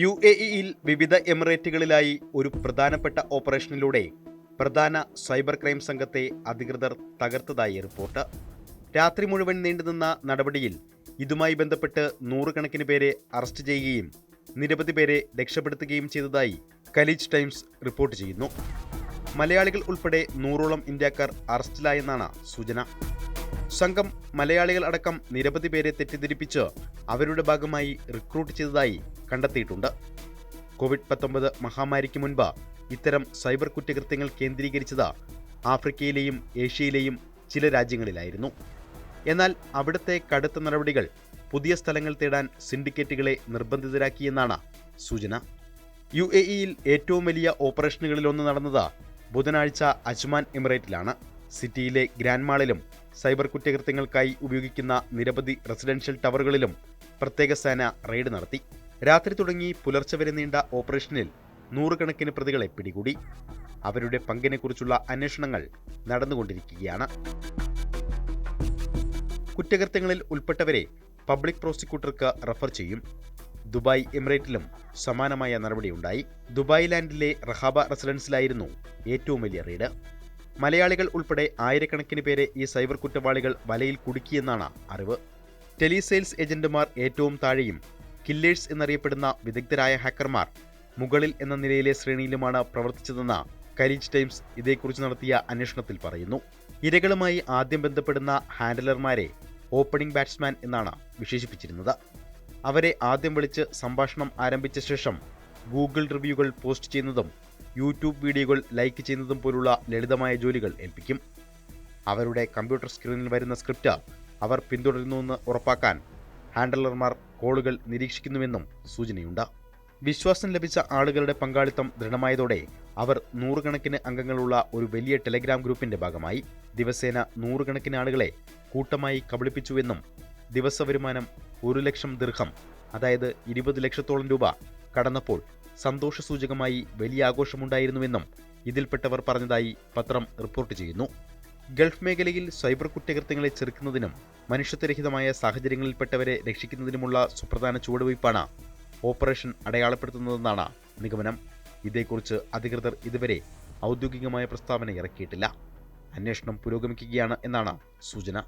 U A ഇയിൽ വിവിധ എമിറേറ്റുകളിലായി ഒരു പ്രധാനപ്പെട്ട ഓപ്പറേഷനിലൂടെ പ്രധാന സൈബർ ക്രൈം സംഘത്തെ അധികൃതർ തകർത്തതായി റിപ്പോർട്ട്. രാത്രി മുഴുവൻ നീണ്ടുനിന്ന നടപടിയിൽ ഇതുമായി ബന്ധപ്പെട്ട് നൂറുകണക്കിന് പേരെ അറസ്റ്റ് ചെയ്യുകയും നിരവധി പേരെ രക്ഷപ്പെടുത്തുകയും ചെയ്തതായി കലീജ് ടൈംസ് റിപ്പോർട്ട് ചെയ്യുന്നു. മലയാളികൾ ഉൾപ്പെടെ നൂറോളം ഇന്ത്യക്കാർ അറസ്റ്റിലായെന്നാണ് സൂചന. സംഘം മലയാളികൾ അടക്കം നിരവധി പേരെ തെറ്റിദ്ധരിപ്പിച്ച് അവരുടെ ഭാഗമായി റിക്രൂട്ട് ചെയ്തതായി കണ്ടെത്തിയിട്ടുണ്ട്. കോവിഡ് പത്തൊമ്പത് മഹാമാരിക്ക് മുൻപ് ഇത്തരം സൈബർ കുറ്റകൃത്യങ്ങൾ കേന്ദ്രീകരിച്ചത് ആഫ്രിക്കയിലെയും ഏഷ്യയിലെയും ചില രാജ്യങ്ങളിലായിരുന്നു. എന്നാൽ അവിടുത്തെ കടുത്ത നടപടികൾ പുതിയ സ്ഥലങ്ങൾ തേടാൻ സിൻഡിക്കേറ്റുകളെ നിർബന്ധിതരാക്കിയെന്നാണ് സൂചന. യു എ ഇയിൽ ഏറ്റവും വലിയ ഓപ്പറേഷനുകളിലൊന്ന് നടന്നത് ബുധനാഴ്ച അജ്മാൻ എമിറേറ്റിലാണ്. സിറ്റിയിലെ ഗ്രാൻഡ് മാളിലും സൈബർ കുറ്റകൃത്യങ്ങൾക്കായി ഉപയോഗിക്കുന്ന നിരവധി റെസിഡൻഷ്യൽ ടവറുകളിലും പ്രത്യേക സേന റെയ്ഡ് നടത്തി. രാത്രി തുടങ്ങി പുലർച്ചെ വരെ നീണ്ട ഓപ്പറേഷനിൽ നൂറുകണക്കിന് പ്രതികളെ പിടികൂടി. അവരുടെ പങ്കിനെക്കുറിച്ചുള്ള അന്വേഷണങ്ങൾ നടന്നുകൊണ്ടിരിക്കുകയാണ്. കുറ്റകൃത്യങ്ങളിൽ ഉൾപ്പെട്ടവരെ പബ്ലിക് പ്രോസിക്യൂട്ടർക്ക് റഫർ ചെയ്യും. ദുബായ് എമിറേറ്റിലും സമാനമായ നടപടിയുണ്ടായി. ദുബായ് ലാൻഡിലെ റഹാബ റെസിഡൻസിലായിരുന്നു ഏറ്റവും വലിയ റെയ്ഡ്. മലയാളികൾ ഉൾപ്പെടെ ആയിരക്കണക്കിന് പേരെ ഈ സൈബർ കുറ്റവാളികൾ വലയിൽ കുടുക്കിയെന്നാണ് അറിവ്. ടെലിസെയിൽസ് ഏജന്റുമാർ ഏറ്റവും താഴെയും കില്ലേഴ്സ് എന്നറിയപ്പെടുന്ന വിദഗ്ധരായ ഹാക്കർമാർ മുകളിൽ എന്ന നിലയിലെ ശ്രേണിയിലുമാണ് പ്രവർത്തിച്ചതെന്ന് കരീജ് ടൈംസ് ഇതേക്കുറിച്ച് നടത്തിയ അന്വേഷണത്തിൽ പറയുന്നു. ഇരകളുമായി ആദ്യം ബന്ധപ്പെടുന്ന ഹാൻഡലർമാരെ ഓപ്പണിംഗ് ബാറ്റ്സ്മാൻ എന്നാണ് വിശേഷിപ്പിച്ചിരുന്നത്. അവരെ ആദ്യം വിളിച്ച് സംഭാഷണം ആരംഭിച്ച ശേഷം ഗൂഗിൾ റിവ്യൂകൾ പോസ്റ്റ് ചെയ്യുന്നതും യൂട്യൂബ് വീഡിയോകൾ ലൈക്ക് ചെയ്യുന്നതും പോലുള്ള ലളിതമായ ജോലികൾ ഏൽപ്പിക്കും. അവരുടെ കമ്പ്യൂട്ടർ സ്ക്രീനിൽ വരുന്ന സ്ക്രിപ്റ്റ് അവർ പിന്തുടരുന്നുവെന്ന് ഉറപ്പാക്കാൻ ഹാൻഡലർമാർ കോളുകൾ നിരീക്ഷിക്കുന്നുവെന്നും സൂചനയുണ്ട്. വിശ്വാസം ലഭിച്ച ആളുകളുടെ പങ്കാളിത്തം ദൃഢമായതോടെ അവർ നൂറുകണക്കിന് അംഗങ്ങളുള്ള ഒരു വലിയ ടെലഗ്രാം ഗ്രൂപ്പിന്റെ ഭാഗമായി ദിവസേന നൂറുകണക്കിന് ആളുകളെ കൂട്ടമായി കബളിപ്പിച്ചുവെന്നും ദിവസ വരുമാനം ഒരു ലക്ഷം ദീർഘം അതായത് ഇരുപത് ലക്ഷത്തോളം രൂപ കടന്നപ്പോൾ സന്തോഷസൂചകമായി വലിയ ആഘോഷമുണ്ടായിരുന്നുവെന്നും ഇതിൽപ്പെട്ടവർ പറഞ്ഞതായി പത്രം റിപ്പോർട്ട് ചെയ്യുന്നു. ഗൾഫ് മേഖലയിൽ സൈബർ കുറ്റകൃത്യങ്ങളെ ചെറുക്കുന്നതിനും മനുഷ്യത്വരഹിതമായ സാഹചര്യങ്ങളിൽപ്പെട്ടവരെ രക്ഷിക്കുന്നതിനുമുള്ള സുപ്രധാന ചുവടുവയ്പ്പാണ് ഓപ്പറേഷൻ അടയാളപ്പെടുത്തുന്നതെന്നാണ് നിഗമനം. ഇതേക്കുറിച്ച് അധികൃതർ ഇതുവരെ ഔദ്യോഗികമായ പ്രസ്താവന ഇറക്കിയിട്ടില്ല. അന്വേഷണം പുരോഗമിക്കുകയാണ് എന്നാണ് സൂചന.